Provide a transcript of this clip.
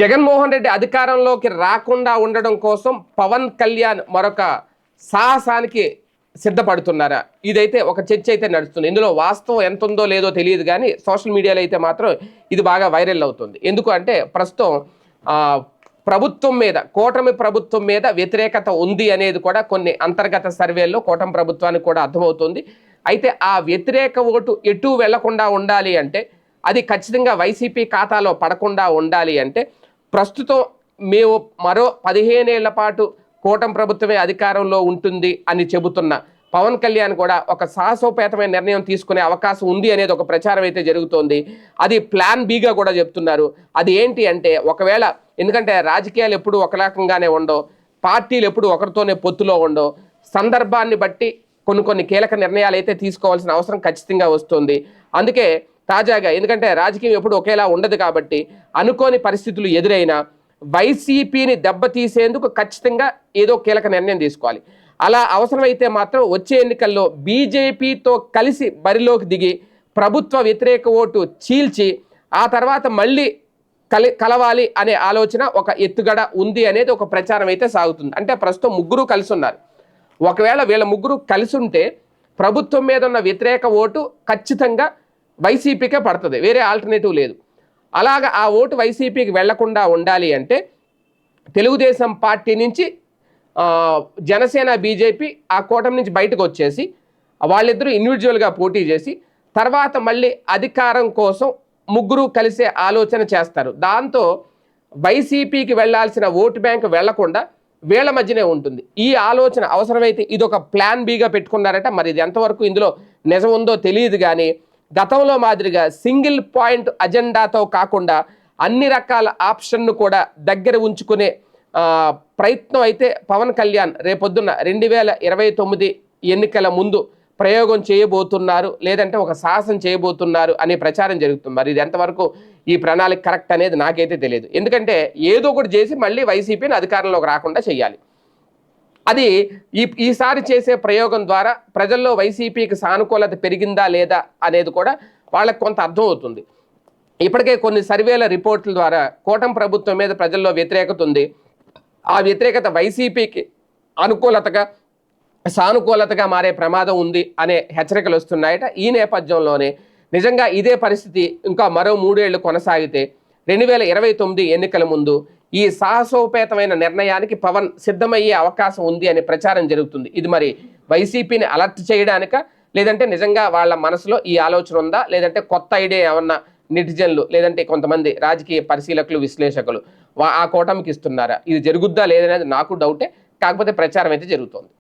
జగన్మోహన్ రెడ్డి అధికారంలోకి రాకుండా ఉండడం కోసం పవన్ కళ్యాణ్ మరొక సాహసానికి సిద్ధపడుతున్నారా? ఇదైతే ఒక చర్చ అయితే నడుస్తుంది. ఇందులో వాస్తవం ఎంత ఉందో లేదో తెలియదు కానీ సోషల్ మీడియాలో అయితే మాత్రం ఇది బాగా వైరల్ అవుతుంది. ఎందుకు అంటే ప్రస్తుతం ప్రభుత్వం మీద కూటమి ప్రభుత్వం మీద వ్యతిరేకత ఉంది అనేది కూడా కొన్ని అంతర్గత సర్వేల్లో కూటమి ప్రభుత్వానికి కూడా అర్థమవుతుంది. అయితే ఆ వ్యతిరేక ఓటు ఎటు వెళ్ళకుండా ఉండాలి అంటే అది ఖచ్చితంగా వైసీపీ ఖాతాలో పడకుండా ఉండాలి అంటే ప్రస్తుతం మేము మరో పదిహేనేళ్ళ పాటు కూటమి ప్రభుత్వమే అధికారంలో ఉంటుంది అని చెబుతున్న పవన్ కళ్యాణ్ కూడా ఒక సాహసోపేతమైన నిర్ణయం తీసుకునే అవకాశం ఉంది అనేది ఒక ప్రచారం అయితే జరుగుతోంది. అది ప్లాన్ బిగా కూడా చెప్తున్నారు. అది ఏంటి అంటే ఒకవేళ ఎందుకంటే రాజకీయాలు ఎప్పుడు ఒక రకంగానే ఉండవు. పార్టీలు ఎప్పుడు ఒకరితోనే పొత్తులో ఉండవు. సందర్భాన్ని బట్టి కొన్ని కొన్ని కీలక నిర్ణయాలు అయితే తీసుకోవాల్సిన అవసరం ఖచ్చితంగా వస్తుంది. అందుకే తాజాగా ఎందుకంటే రాజకీయం ఎప్పుడు ఒకేలా ఉండదు కాబట్టి అనుకోని పరిస్థితులు ఎదురైనా వైసీపీని దెబ్బతీసేందుకు ఖచ్చితంగా ఏదో కీలక నిర్ణయం తీసుకోవాలి. అలా అవసరమైతే మాత్రం వచ్చే ఎన్నికల్లో బీజేపీతో కలిసి బరిలోకి దిగి ప్రభుత్వ వ్యతిరేక ఓటు చీల్చి ఆ తర్వాత మళ్ళీ కలి కలవాలి అనే ఆలోచన ఒక ఎత్తుగడ ఉంది అనేది ఒక ప్రచారం అయితే సాగుతుంది. అంటే ప్రస్తుతం ముగ్గురు కలిసి ఉన్నారు ఒకవేళ వీళ్ళ ముగ్గురు కలిసి ఉంటే ప్రభుత్వం మీద ఉన్న వ్యతిరేక ఓటు ఖచ్చితంగా వైసీపీకే పడుతుంది. వేరే ఆల్టర్నేటివ్ లేదు. అలాగ ఆ ఓటు వైసీపీకి వెళ్ళకుండా ఉండాలి అంటే తెలుగుదేశం పార్టీ నుంచి జనసేన బీజేపీ ఆ కూటమి నుంచి బయటకు వచ్చేసి వాళ్ళిద్దరూ ఇండివిజువల్గా పోటీ చేసి తర్వాత మళ్ళీ అధికారం కోసం ముగ్గురు కలిసే ఆలోచన చేస్తారు. దాంతో వైసీపీకి వెళ్ళాల్సిన ఓటు బ్యాంక్ వెళ్ళకుండా వీళ్ళ మధ్యనే ఉంటుంది. ఈ ఆలోచన అవసరమైతే ఇది ఒక ప్లాన్ బీగా పెట్టుకున్నారట. మరి ఇది ఎంతవరకు ఇందులో నిజం ఉందో తెలియదు కానీ గతంలో మాదిరిగా సింగిల్ పాయింట్ అజెండాతో కాకుండా అన్ని రకాల ఆప్షన్ను కూడా దగ్గర ఉంచుకునే ప్రయత్నం అయితే పవన్ కళ్యాణ్ రేపొద్దున్న రెండు వేల ఇరవై తొమ్మిది ఎన్నికల ముందు ప్రయోగం చేయబోతున్నారు లేదంటే ఒక సాహసం చేయబోతున్నారు అనే ప్రచారం జరుగుతుంది. మరి ఇది ఎంతవరకు ఈ ప్రణాళిక కరెక్ట్ అనేది నాకైతే తెలియదు. ఎందుకంటే ఏదో ఒకటి చేసి మళ్ళీ వైసీపీని అధికారంలోకి రాకుండా చేయాలి. అది ఈ ఈసారి చేసే ప్రయోగం ద్వారా ప్రజల్లో వైసీపీకి సానుకూలత పెరిగిందా లేదా అనేది కూడా వాళ్ళకి కొంత అర్థం అవుతుంది ఇప్పటికే కొన్ని సర్వేల రిపోర్ట్ల ద్వారా కూటమి ప్రభుత్వం మీద ప్రజల్లో వ్యతిరేకత ఉంది. ఆ వ్యతిరేకత వైసీపీకి అనుకూలతగా సానుకూలతగా మారే ప్రమాదం ఉంది అనే హెచ్చరికలు వస్తున్నాయట. ఈ నేపథ్యంలోనే నిజంగా ఇదే పరిస్థితి ఇంకా మరో మూడేళ్ళు కొనసాగితే రెండు వేల ఇరవై తొమ్మిది ఎన్నికల ముందు ఈ సాహసోపేతమైన నిర్ణయానికి పవన్ సిద్ధమయ్యే అవకాశం ఉంది అనే ప్రచారం జరుగుతుంది. ఇది మరి వైసీపీని అలర్ట్ చేయడానిక? లేదంటే నిజంగా వాళ్ళ మనసులో ఈ ఆలోచన ఉందా? లేదంటే కొత్త ఐడియా ఏమన్నా నెటిజన్లు లేదంటే కొంతమంది రాజకీయ పరిశీలకులు విశ్లేషకులు ఆ కూటమికి ఇస్తున్నారా? ఇది జరుగుద్దా లేదనేది నాకు డౌటే. కాకపోతే ప్రచారం అయితే జరుగుతోంది.